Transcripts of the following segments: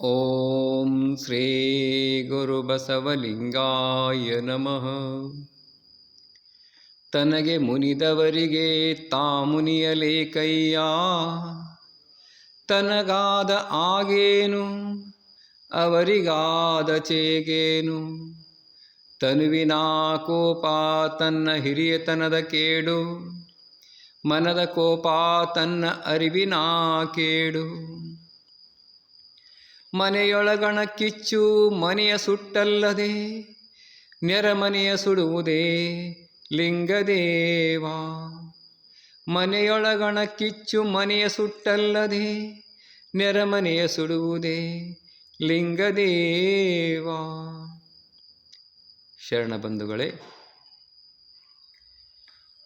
ॐ ಬಸವಲಿಂಗಾಯ ನಮಃ. ತನಗೆ ಮುನಿದವರಿಗೆ ತಾ ಮುನಿಯಲೇಕಯ್ಯ ತನಗಾದ ಆಗೇನು? ಅವರಿಗಾದ ಚೇಗೇನು? ತನುವಿನ ಕೋಪ ತನ್ನ ಹಿರಿಯತನದ ಕೇಡು. ಮನದ ಕೋಪ ತನ್ನ ಅರಿವಿನ ಕೇಡು. ಮನೆಯೊಳಗಣ ಕಿಚ್ಚು ಮನೆಯ ಸುಟ್ಟಲ್ಲದೆ, ನೆರಮನೆಯ ಸುಡುವುದೇ ಲಿಂಗದೇವ. ಮನೆಯೊಳಗಣ ಕಿಚ್ಚು ಮನೆಯ ಸುಟ್ಟಲ್ಲದೆ, ನೆರಮನೆಯ ಸುಡುವುದೇ ಲಿಂಗದೇವ. ಶರಣ ಬಂಧುಗಳೇ,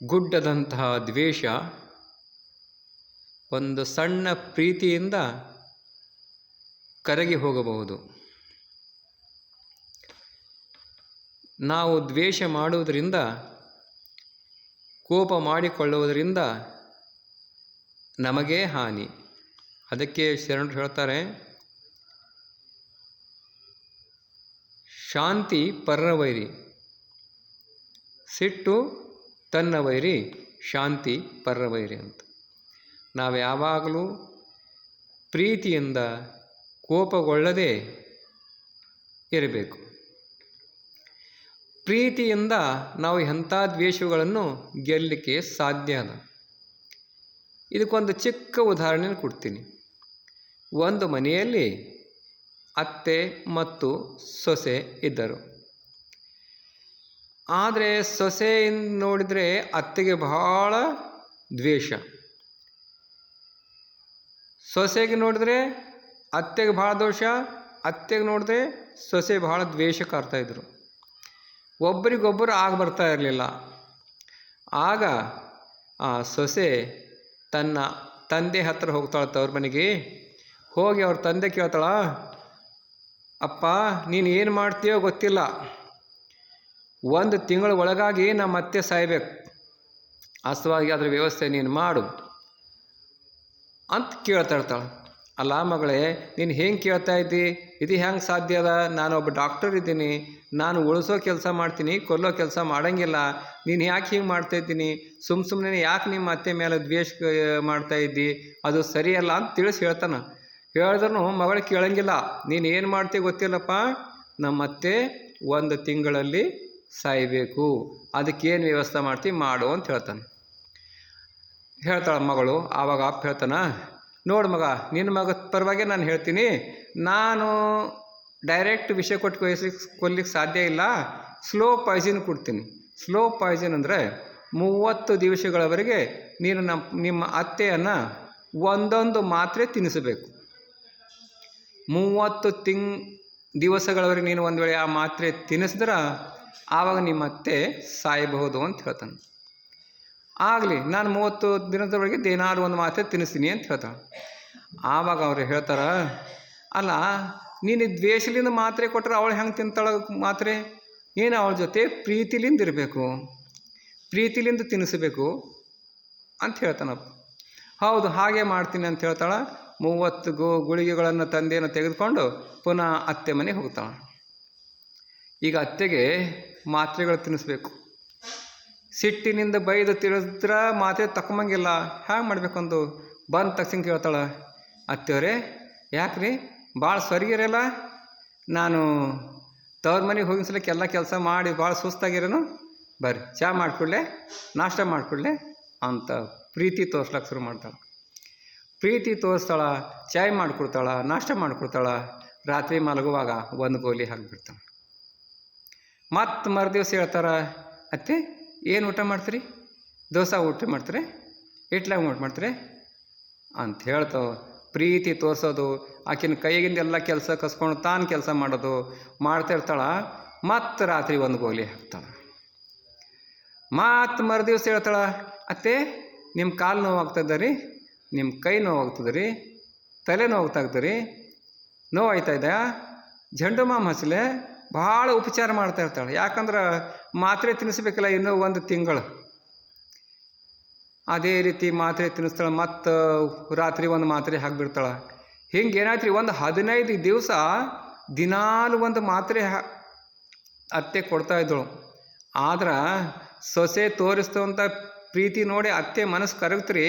ಗುಡ್ಡದಂತಹ ದ್ವೇಷ ಒಂದು ಸಣ್ಣ ಪ್ರೀತಿಯಿಂದ ಕರಗಿ ಹೋಗಬಹುದು. ನಾವು ದ್ವೇಷ ಮಾಡುವುದರಿಂದ, ಕೋಪ ಮಾಡಿಕೊಳ್ಳುವುದರಿಂದ ನಮಗೇ ಹಾನಿ. ಅದಕ್ಕೆ ಶರಣರು ಹೇಳ್ತಾರೆ, ಶಾಂತಿ ಪರ್ರವೈರಿ ಸಿಟ್ಟು ತನ್ನ ವೈರಿ, ಶಾಂತಿ ಪರ್ರವೈರಿ ಅಂತ. ನಾವು ಯಾವಾಗಲೂ ಪ್ರೀತಿಯಿಂದ ಕೋಪಗೊಳ್ಳದೆ ಇರಬೇಕು. ಪ್ರೀತಿಯಿಂದ ನಾವು ಎಂಥ ದ್ವೇಷಗಳನ್ನು ಗೆಲ್ಲಲಿಕ್ಕೆ ಸಾಧ್ಯ ಅದ? ಇದಕ್ಕೊಂದು ಚಿಕ್ಕ ಉದಾಹರಣೆ ಕೊಡ್ತೀನಿ. ಒಂದು ಮನೆಯಲ್ಲಿ ಅತ್ತೆ ಮತ್ತು ಸೊಸೆ ಇದ್ದರು. ಆದರೆ ಸೊಸೆ ನೋಡಿದರೆ ಅತ್ತೆಗೆ ಬಹಳ ದ್ವೇಷ. ಸೊಸೆಗೆ ನೋಡಿದ್ರೆ ಅತ್ತೆಗೆ ಭಾಳ ದೋಷ, ಅತ್ತೆಗೆ ನೋಡಿದ್ರೆ ಸೊಸೆ ಭಾಳ ದ್ವೇಷ ಕಾಡ್ತಾಯಿದ್ರು ಒಬ್ಬರಿಗೊಬ್ಬರು ಆಗ ಬರ್ತಾ ಇರಲಿಲ್ಲ. ಆಗ ಆ ಸೊಸೆ ತನ್ನ ತಂದೆ ಹತ್ರ ಹೋಗ್ತಾಳೆ ತವ್ರ ಮನೆಗೆ. ಹೋಗಿ ಅವ್ರ ತಂದೆ ಕೇಳ್ತಾಳ, ಅಪ್ಪ, ನೀನು ಏನು ಮಾಡ್ತೀಯೋ ಗೊತ್ತಿಲ್ಲ. ಒಂದು ತಿಂಗಳ ಒಳಗಾಗಿ ನಮ್ಮ ಅತ್ತೆ ಸಾಯ್ಬೇಕು. ಅಸವಾಗಿ ಅದರ ವ್ಯವಸ್ಥೆ ನೀನು ಮಾಡು ಅಂತ ಕೇಳ್ತಾ ಇರ್ತಾಳೆ. ಅಲ್ಲ ಮಗಳೇ, ನೀನು ಹೆಂಗೆ ಕೇಳ್ತಾ ಇದ್ದಿ? ಇದು ಹೆಂಗೆ ಸಾಧ್ಯ ಅದ? ನಾನು ಒಬ್ಬ ಡಾಕ್ಟರ್ ಇದ್ದೀನಿ. ನಾನು ಉಳಿಸೋ ಕೆಲಸ ಮಾಡ್ತೀನಿ, ಕೊಲ್ಲೋ ಕೆಲಸ ಮಾಡೋಂಗಿಲ್ಲ. ನೀನು ಯಾಕೆ ಹಿಂಗೆ ಮಾಡ್ತಾ ಇದ್ದೀನಿ? ಸುಮ್ಮ ಸುಮ್ಮನೆ ಯಾಕೆ ನಿಮ್ಮ ಅತ್ತೆ ಮೇಲೆ ದ್ವೇಷ ಮಾಡ್ತಾ ಇದ್ದಿ? ಅದು ಸರಿಯಲ್ಲ ಅಂತ ತಿಳಿಸಿ ಹೇಳ್ತಾನೆ. ಹೇಳಿದ್ರು ಮಗಳು ಕೇಳಂಗಿಲ್ಲ. ನೀನು ಏನು ಮಾಡ್ತೀವಿ ಗೊತ್ತಿಲ್ಲಪ್ಪ? ನಮ್ಮ ಅತ್ತೆ ಒಂದು ತಿಂಗಳಲ್ಲಿ ಸಾಯಬೇಕು. ಅದಕ್ಕೇನು ವ್ಯವಸ್ಥೆ ಮಾಡ್ತೀವಿ ಮಾಡು ಅಂತ ಹೇಳ್ತಾನೆ. ಹೇಳ್ತಾಳೆ ಮಗಳು. ಆವಾಗ ಅಪ್ಪ ಹೇಳ್ತಾನ ನೋಡು ಮಗ, ನಿನ್ನ ಮಗ ಪರವಾಗಿ ನಾನು ಹೇಳ್ತೀನಿ. ನಾನು ಡೈರೆಕ್ಟ್ ವಿಷ ಕೊಟ್ಟು ಕೊಯ್ಲಿಕ್ಕೆ ಕೊಲ್ಲಿಕ್ಕೆ ಸಾಧ್ಯ ಇಲ್ಲ. ಸ್ಲೋ ಪಾಯ್ಸನ್ ಕೊಡ್ತೀನಿ. ಸ್ಲೋ ಪಾಯ್ಸನ್ ಅಂದರೆ ಮೂವತ್ತು ದಿವಸಗಳವರೆಗೆ ನೀನು ನಮ್ಮ, ನಿಮ್ಮ ಅತ್ತೆಯನ್ನು ಒಂದೊಂದು ಮಾತ್ರೆ ತಿನ್ನಿಸಬೇಕು ಮೂವತ್ತು ತಿಂಗ್, ದಿವಸಗಳವರೆಗೆ ನೀನು ಒಂದು ವೇಳೆ ಆ ಮಾತ್ರೆ ತಿನ್ನಿಸಿದ್ರೆ ಆವಾಗ ನಿಮ್ಮ ಅತ್ತೆ ಸಾಯಬಹುದು ಅಂತ ಹೇಳ್ತಾನೆ. ಆಗಲಿ, ನಾನು ಮೂವತ್ತು ದಿನದವರೆಗೆ ಏನಾದ್ರು ಒಂದು ಮಾತ್ರೆ ತಿನ್ನಿಸ್ತೀನಿ ಅಂತ ಹೇಳ್ತಾಳೆ ಆವಾಗ ಅವ್ರು ಹೇಳ್ತಾರ, ಅಲ್ಲ, ನೀನು ದ್ವೇಷಲಿಂದ ಮಾತ್ರೆ ಕೊಟ್ಟರೆ ಅವಳು ಹೆಂಗೆ ತಿಂತಾಳ ಮಾತ್ರೆ? ಏನು ಅವಳ ಜೊತೆ ಪ್ರೀತಿಲಿಂದ ಇರಬೇಕು, ಪ್ರೀತಿಲಿಂದ ತಿನ್ನಿಸ್ಬೇಕು ಅಂತ ಹೇಳ್ತಾನಪ್ಪ ಹೌದು, ಹಾಗೆ ಮಾಡ್ತೀನಿ ಅಂತ ಹೇಳ್ತಾಳೆ. ಮೂವತ್ತು ಗು ಗುಳಿಗೆಗಳನ್ನು ತಂದೆಯನ್ನು ತೆಗೆದುಕೊಂಡು ಪುನಃ ಅತ್ತೆ ಮನೆಗೆ ಹೋಗ್ತಾಳೆ. ಈಗ ಅತ್ತೆಗೆ ಮಾತ್ರೆಗಳು ತಿನ್ನಿಸ್ಬೇಕು. ಸಿಟ್ಟಿನಿಂದ ಬೈದು ತಿಳಿದ್ರ ಮಾತೇ ತಕೊಂಬಂಗಿಲ್ಲ ಹ್ಯಾಂಗೆ ಮಾಡ್ಬೇಕಂದು? ಬಂದ ತಕ್ಷಣ ಕೇಳ್ತಾಳೆ. ಅತ್ತೆಯವರೇ ಯಾಕ್ರಿ? ಭಾಳ ಸ್ವರ್ಗಿರಲ್ಲ ನಾನು ತವ್ರ ಮನೆಗೆ ಹೋಗಿಸ್ಲಿಕ್ಕೆ ಎಲ್ಲ ಕೆಲಸ ಮಾಡಿ ಭಾಳ ಸುಸ್ತಾಗಿರೋನು? ಬರ್ರಿ ಚಹಾ ಮಾಡಿಕೊಡ್ಲೆ, ನಾಷ್ಟ ಮಾಡಿಕೊಡ್ಲೆ ಅಂತ ಪ್ರೀತಿ ತೋರ್ಸ್ಲಕ್ಕೆ ಶುರು ಮಾಡ್ತಾಳೆ. ಪ್ರೀತಿ ತೋರಿಸ್ತಾಳೆ, ಚಾಯ್ ಮಾಡಿಕೊಡ್ತಾಳ, ನಾಷ್ಟ ಮಾಡಿಕೊಡ್ತಾಳ. ರಾತ್ರಿ ಮಲಗುವಾಗ ಒಂದು ಗೋಲಿ ಹಾಕಿಬಿಡ್ತಾಳೆ. ಮತ್ತು ಮರುದಿವ್ಸ ಹೇಳ್ತಾರ, ಅತ್ತೆ ಏನು ಊಟ ಮಾಡ್ತೀರಿ? ದೋಸೆ ಊಟ ಮಾಡ್ತೀರಿ? ಇಟ್ಲಾಗ ಊಟ ಮಾಡ್ತೀರಿ? ಅಂತ ಹೇಳ್ತಾವೆ ಪ್ರೀತಿ ತೋರಿಸೋದು. ಆಕಿನ ಕೈಗಿಂದ ಎಲ್ಲ ಕೆಲಸ ಕಸ್ಕೊಂಡು ತಾನು ಕೆಲಸ ಮಾಡೋದು. ಮಾಡ್ತಾ ಮತ್ತೆ ರಾತ್ರಿ ಒಂದು ಗೋಲಿ ಹಾಕ್ತಾಳೆ. ಮತ್ತು ಮರುದಿವ್ಸ ಹೇಳ್ತಾಳೆ, ಅತ್ತೆ ನಿಮ್ಮ ಕಾಲು ನೋವು ಆಗ್ತದ ರೀ. ನಿಮ್ಮ ಕೈ ನೋವಾಗ್ತದೆ ರೀ. ತಲೆ ನೋವು ಆಗ್ತದೆ ರೀ. ನೋವು ಆಯ್ತಾ ಇದೆ ಜಂಡು ಮಾಮ ಹಸಲೆ. ಭಾಳ ಉಪಚಾರ ಮಾಡ್ತಾ ಇರ್ತಾಳೆ. ಯಾಕಂದ್ರೆ ಮಾತ್ರೆ ತಿನ್ನಿಸ್ಬೇಕಲ್ಲ ಇನ್ನೂ ಒಂದು ತಿಂಗಳು. ಅದೇ ರೀತಿ ಮಾತ್ರೆ ತಿನ್ನಿಸ್ತಾಳೆ, ಮತ್ತು ರಾತ್ರಿ ಒಂದು ಮಾತ್ರೆ ಹಾಕಿಬಿಡ್ತಾಳೆ. ಹಿಂಗೆ ಏನಾಯ್ತು ರೀ ಒಂದು ಹದಿನೈದು ದಿವಸ ದಿನಾಲು ಒಂದು ಮಾತ್ರೆ ಅತ್ತೆ ಕೊಡ್ತಾ ಇದ್ದಳು. ಆದ್ರೆ ಸೊಸೆ ತೋರಿಸ್ತವಂಥ ಪ್ರೀತಿ ನೋಡಿ ಅತ್ತೆ ಮನಸ್ಸು ಕರಗ್ತ್ರಿ.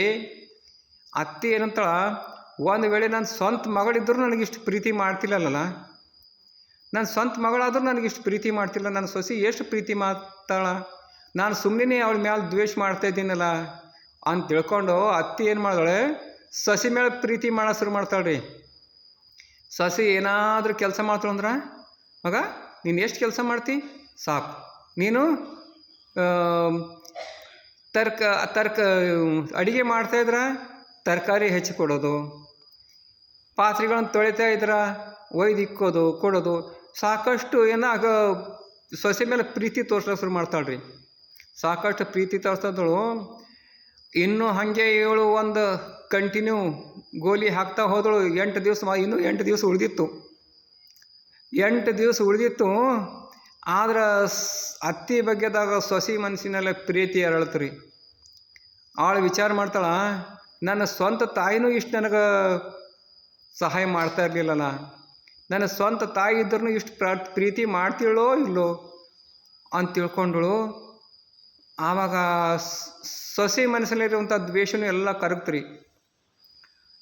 ಅತ್ತೆ ಏನಂತಾಳ, ಒಂದು ವೇಳೆ ನನ್ನ ಸ್ವಂತ ಮಗಳಿದ್ದರೂ ನನಗಿಷ್ಟು ಪ್ರೀತಿ ಮಾಡ್ತಿಲ್ಲಲ್ಲ ನನ್ನ ಸ್ವಂತ ನನಗೆ ನನಗಿಷ್ಟು ಪ್ರೀತಿ ಮಾಡ್ತಿಲ್ಲ. ನನ್ನ ಸೊಸಿ ಎಷ್ಟು ಪ್ರೀತಿ ಮಾಡ್ತಾಳ? ನಾನು ಸುಮ್ಮನೆ ಅವಳ ಮ್ಯಾಲೆ ದ್ವೇಷ ಮಾಡ್ತಾ ಇದ್ದೀನಲ್ಲ. ಅಂತ ತಿಳ್ಕೊಂಡು ಅತ್ತಿ ಏನು ಮಾಡ್ದಾಳೆ? ಸಸಿ ಮೇಲೆ ಪ್ರೀತಿ ಮಾಡೋ ಶುರು ಮಾಡ್ತಾಳೆ ರೀ ಸಸಿ ಏನಾದರೂ ಕೆಲಸ ಮಾಡ್ತಾಳು ಅಂದ್ರೆ, ಮಗ, ನೀನು ಎಷ್ಟು ಕೆಲಸ ಮಾಡ್ತಿ? ಸಾಕು. ನೀನು ತರ್ಕ ತರ್ಕ, ಅಡುಗೆ ಮಾಡ್ತಾ ಇದ್ರಾ, ತರಕಾರಿ ಹೆಚ್ಚಿ ಕೊಡೋದು. ಪಾತ್ರೆಗಳನ್ನು ತೊಳಿತಾ ಇದ್ರ, ಒಯ್ದು ಇಕ್ಕೋದು, ಕೊಡೋದು. ಸಾಕಷ್ಟು ಏನಾಗ ಸೊಸೆ ಮೇಲೆ ಪ್ರೀತಿ ತೋರ್ಸೋ ಶುರು ಮಾಡ್ತಾಳೆ ರೀ ಸಾಕಷ್ಟು ಪ್ರೀತಿ ತೋರಿಸ್ತಾಳು ಇನ್ನೂ ಹಾಗೆ ಏಳು ಒಂದು ಕಂಟಿನ್ಯೂ ಗೋಲಿ ಹಾಕ್ತಾ ಹೋದಳು. ಎಂಟು ದಿವಸ ಇನ್ನೂ ಎಂಟು ದಿವಸ ಉಳಿದಿತ್ತು. ಎಂಟು ದಿವಸ ಉಳಿದಿತ್ತು. ಆದ್ರೆ ಅತ್ತಿ ಬಗ್ಗೆದಾಗ ಸೊಸಿ ಮನಸ್ಸಿನೆಲ್ಲ ಪ್ರೀತಿ ಅರಳತು ರೀ ಆಳು ವಿಚಾರ ಮಾಡ್ತಾಳ, ನನ್ನ ಸ್ವಂತ ತಾಯಿನೂ ಇಷ್ಟು ನನಗೆ ಸಹಾಯ ಮಾಡ್ತಾ ಇರಲಿಲ್ಲಲ್ಲ ನನ್ನ ಸ್ವಂತ ತಾಯಿ ಇದ್ರೂ ಇಷ್ಟು ಪ್ರ, ಪ್ರೀತಿ ಮಾಡ್ತೀಳೋ ಇಲ್ಲೋ ಅಂತ ತಿಳ್ಕೊಂಡಳು. ಆವಾಗ ಸೊಸೆ ಮನಸ್ಸಲ್ಲಿರುವಂಥ ದ್ವೇಷನೂ ಎಲ್ಲ ಕರಗ್ತ್ರಿ.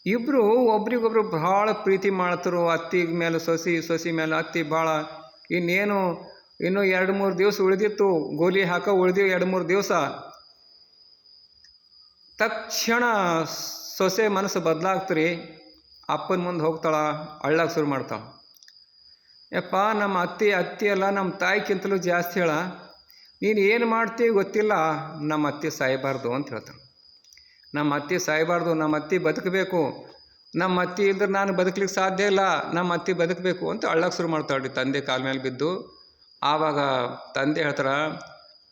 ಇಬ್ಬರು ಒಬ್ರಿಗೊಬ್ರು ಭಾಳ ಪ್ರೀತಿ ಮಾಡ್ತರು. ಅತ್ತಿ ಮೇಲೆ ಸೊಸಿ ಸೊಸಿ ಮೇಲೆ ಅತ್ತಿ ಭಾಳ ಇನ್ನೇನು, ಇನ್ನೂ ಎರಡು ಮೂರು ದಿವಸ ಉಳಿದಿತ್ತು. ಗೋಲಿ ಹಾಕೋ ಉಳಿದಿವು ಎರಡು ಮೂರು ದಿವಸ. ತಕ್ಷಣ ಸೊಸೆ ಮನಸ್ಸು ಬದಲಾಗ್ತ್ರಿ. ಅಪ್ಪನ ಮುಂದೆ ಹೋಗ್ತಾಳ ಅಳ್ಳಕ್ಕೆ ಶುರು ಮಾಡ್ತಾಳ ಯಪ್ಪ, ನಮ್ಮ ಅತ್ತಿ ಅತ್ತಿ ಅಲ್ಲ, ನಮ್ಮ ತಾಯಿಗಿಂತಲೂ ಜಾಸ್ತಿ ಹೇಳ, ನೀನು ಏನು ಮಾಡ್ತೀವಿ ಗೊತ್ತಿಲ್ಲ, ನಮ್ಮ ಅತ್ತಿ ಸಾಯಬಾರ್ದು ಅಂತ ಹೇಳ್ತಾಳೆ. ನಮ್ಮ ಅತ್ತಿ ಸಾಯಬಾರ್ದು, ನಮ್ಮ ಅತ್ತಿ ಬದುಕಬೇಕು. ನಮ್ಮ ಅತ್ತಿ ಇಲ್ದ್ರೆ ನಾನು ಬದುಕಲಿಕ್ಕೆ ಸಾಧ್ಯ ಇಲ್ಲ, ನಮ್ಮ ಅತ್ತಿ ಬದುಕಬೇಕು ಅಂತ ಅಳ್ಳಕ್ಕೆ ಶುರು ಮಾಡ್ತಾಳ್ರಿ ತಂದೆ ಕಾಲ ಮೇಲೆ ಬಿದ್ದು. ಆವಾಗ ತಂದೆ ಹೇಳ್ತಾರ,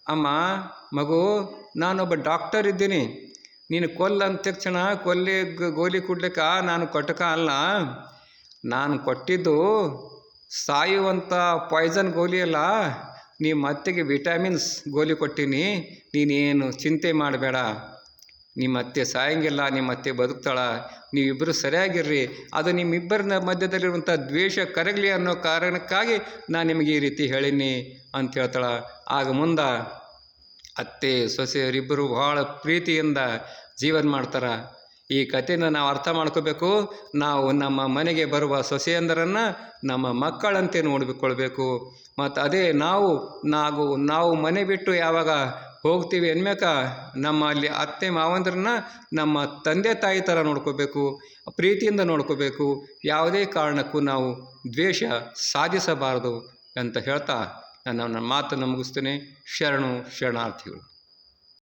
ಅಮ್ಮ, ಮಗು, ನಾನೊಬ್ಬ ಡಾಕ್ಟರ್ ಇದ್ದೀನಿ. ನೀನು ಕೊಲ್ಲ ಅಂತ ತಕ್ಷಣ ಕೊಲ್ಲಿ ಗೋಲಿ ಕೊಡ್ಲಿಕ್ಕೆ ನಾನು ಕೊಟ್ಟಕ ಅಲ್ಲ. ನಾನು ಕೊಟ್ಟಿದ್ದು ಸಾಯುವಂಥ ಪಾಯ್ಸನ್ ಗೋಲಿ ಅಲ್ಲ. ನಿಮ್ಮ ಮತ್ತೆಗೆ ವಿಟಮಿನ್ಸ್ ಗೋಲಿ ಕೊಟ್ಟೀನಿ. ನೀನೇನು ಚಿಂತೆ ಮಾಡಬೇಡ. ನಿಮ್ಮ ಅತ್ತೆ ಸಾಯಂಗಿಲ್ಲ ನಿಮ್ಮ ಅತ್ತೆ ಬದುಕ್ತಾಳ. ನೀವಿಬ್ಬರು ಸರಿಯಾಗಿರ್ರಿ. ಅದು ನಿಮ್ಮಿಬ್ಬರ ಮಧ್ಯದಲ್ಲಿರುವಂಥ ದ್ವೇಷ ಕರಗಲಿ ಅನ್ನೋ ಕಾರಣಕ್ಕಾಗಿ ನಾನು ನಿಮಗೆ ಈ ರೀತಿ ಹೇಳೀನಿ ಅಂತ ಹೇಳ್ತಾಳೆ. ಆಗ ಮುಂದೆ ಅತ್ತೆ ಸೊಸೆಯರಿಬ್ಬರು ಬಹಳ ಪ್ರೀತಿಯಿಂದ ಜೀವನ ಮಾಡ್ತಾರೆ. ಈ ಕಥೆನ ನಾವು ಅರ್ಥ ಮಾಡ್ಕೋಬೇಕು. ನಾವು ನಮ್ಮ ಮನೆಗೆ ಬರುವ ಸೊಸೆಯಂದರನ್ನು ನಮ್ಮ ಮಕ್ಕಳಂತೆ ನೋಡಿಕೊಳ್ಬೇಕು ಮತ್ತು ಅದೇ ನಾವು ನಾವು ನಾವು ಮನೆ ಬಿಟ್ಟು ಯಾವಾಗ ಹೋಗ್ತೀವಿ ಅನ್ಮ್ಯಾಕ ನಮ್ಮ ಅಲ್ಲಿ ಅತ್ತೆ ಮಾವಂದ್ರನ್ನ ನಮ್ಮ ತಂದೆ ತಾಯಿ ಥರ ನೋಡ್ಕೋಬೇಕು, ಪ್ರೀತಿಯಿಂದ ನೋಡ್ಕೋಬೇಕು. ಯಾವುದೇ ಕಾರಣಕ್ಕೂ ನಾವು ದ್ವೇಷ ಸಾಧಿಸಬಾರದು ಅಂತ ಹೇಳ್ತಾ ನಾನು ನನ್ನ ಮಾತನ್ನು ಮುಗಿಸ್ತೇನೆ. ಶರಣು ಶರಣಾರ್ಥಿಗಳು.